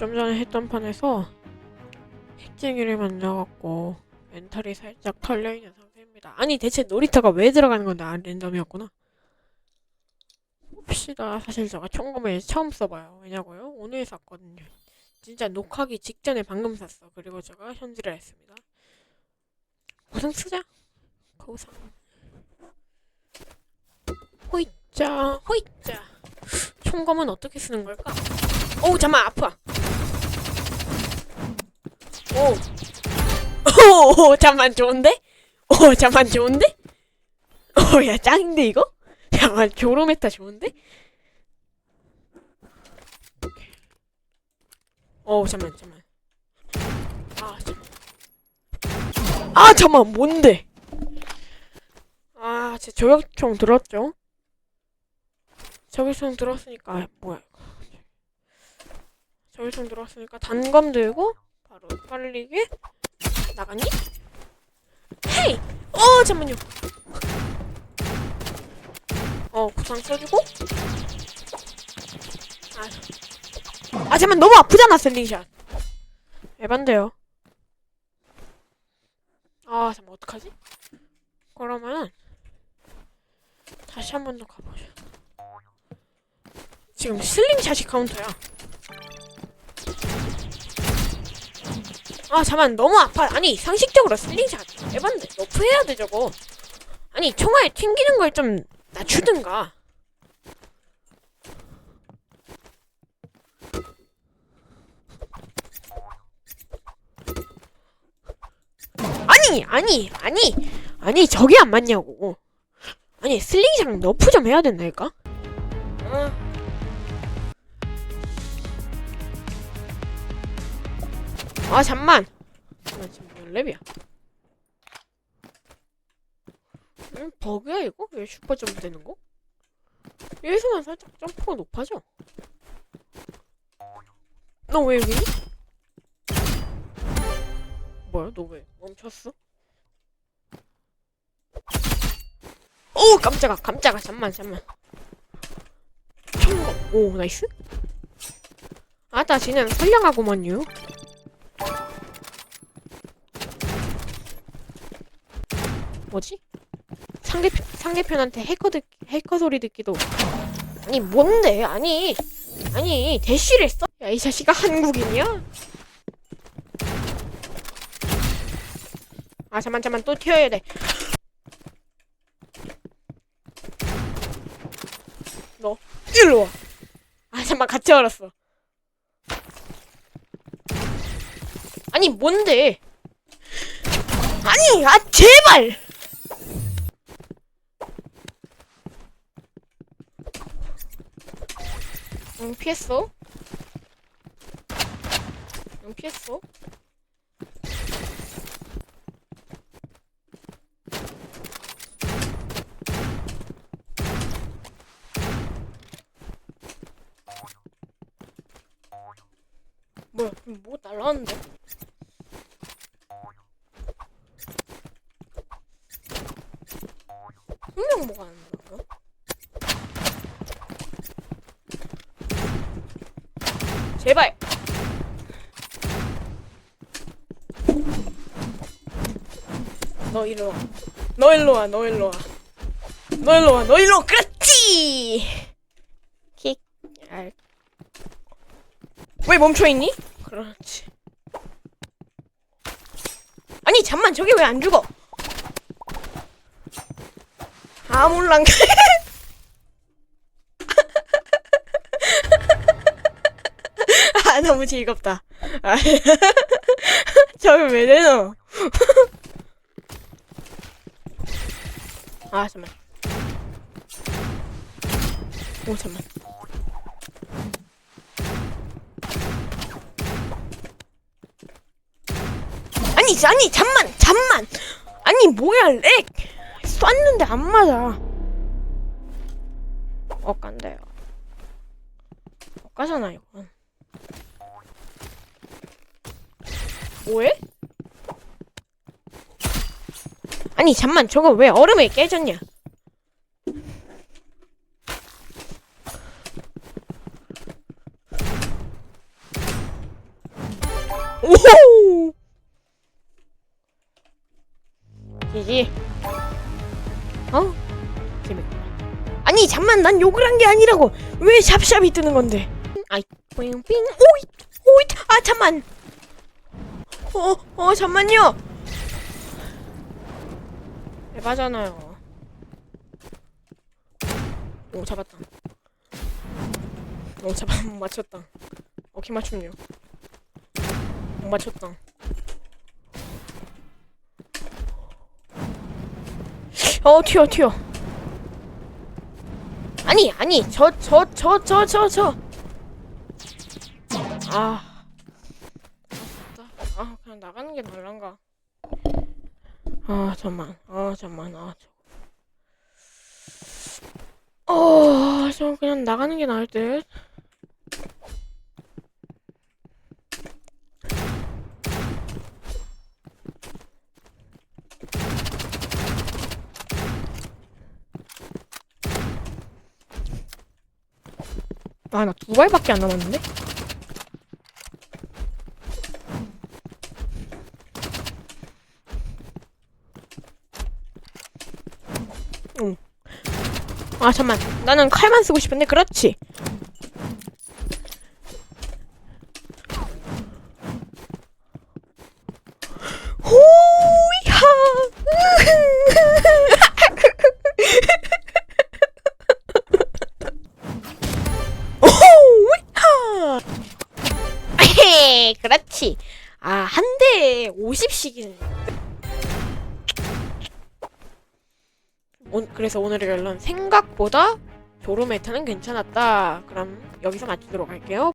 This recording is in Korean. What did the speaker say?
좀 전에 했던 판에서 핵쟁이를 만나갖고 멘탈이 살짝 털려있는 상태입니다. 아니 대체 놀이터가 왜 들어가는 건데 아 랜덤이었구나. 봅시다. 사실 제가 총검을 처음 써봐요. 왜냐고요? 오늘 샀거든요. 진짜 녹화기 직전에 방금 샀어. 그리고 제가 현질을 했습니다. 고상 쓰자. 고상. 호이자, 호이자. 총검은 어떻게 쓰는 걸까? 오, 잠만 아파. 오. 오, 잠만 좋은데? 오, 잠만 좋은데? 오, 야 짱인데 이거? 잠만 조로메타 좋은데? 오, 잠만 잠만. 아, 잠만. 아, 잠만 뭔데? 아, 제 저격총 들었죠? 저격총 들었으니까 아, 뭐야. 저격총 들었으니까 단검 들고 바로 빨리게 나가니? 헤이! 어 잠만요. 어 구상 써주고. 아, 아 잠만 너무 아프잖아 셀링샷. 에반데요. 아 잠만 어떡하지? 그러면 다시 한 번 더 가보자. 지금 슬링샷이 카운터야. 아 잠만 너무 아파. 아니 상식적으로 슬링샷 에반데 너프 해야 돼 저거. 아니 총알 튕기는 걸 좀 낮추든가. 아니 아니 아니 아니 저게 안 맞냐고. 아니 슬링샷 너프 좀 해야 된다니까. 아 잠만. 잠만 지금 몇 랩이야? 음, 버그야 이거? 왜 슈퍼 점프 되는 거? 여기서만 살짝 점프가 높아져. 너 왜 여기니? 뭐야? 너 왜 멈췄어? 오 깜짝아 깜짝아 잠만 잠만 청검 오 나이스 아따 쟤는 선량하구먼요 뭐지? 상대편 상대편한테 해커 듣 해커 소리 듣기도 아니 뭔데 아니 아니 대쉬를 써? 야 이 자식아 한국인이야? 아 잠만 잠만 또 튀어야 돼. 너 일로 와. 아 잠만 같이 얼었어. 아니 뭔데? 아니 아 제발. 응 피했어. 응 피했어. 뭐야 뭐 날라왔는데? 분명 뭐가 안 나와? 제발. 너 일로 와. 너 일로 와. 너 일로 와. 너 일로 와. 너 일로 와. 그렇지. 킥. 알. 왜 멈춰 있니? 그렇지. 아니 잠만 저게 왜 안 죽어? 아 몰랑. 아 너무 즐겁다. 아, 저게 왜 되노? 아 잠만. 오 잠만. 아니 아니 잠만 잠만. 아니 뭐야 렉. 쐈는데 안 맞아. 엇간대요. 엇가잖아 이건. 뭐해? 아니 잠만. 저거 왜 얼음에 깨졌냐? 오호! 지지. 어? 재밌구나 아니 잠만. 난 욕을 한 게 아니라고. 왜 샵샵이 뜨는 건데? 아이 삥삥. 오이 오이 아 잠만 어 어 잠만요. 에바잖아요. 오 잡았다. 오못 맞췄다. 어키 맞춤요. 못 맞췄다. 어 튀어 튀어. 아니 아니 저 저 저 저 저 저. 아 아쉽다 아 그냥 나가는 게 나을란가 아 잠만 아 잠만 아 저. 어, 저 그냥 나가는 게 나을 듯. 아, 나 두 발밖에 안 남았는데? 응. 아, 잠만. 나는 칼만 쓰고 싶은데, 그렇지. 호이하! 호이하! 그렇지. 아, 한 대에 50씩이네. 오, 그래서 오늘의 결론 생각보다 조로메타는 괜찮았다. 그럼 여기서 마치도록 할게요.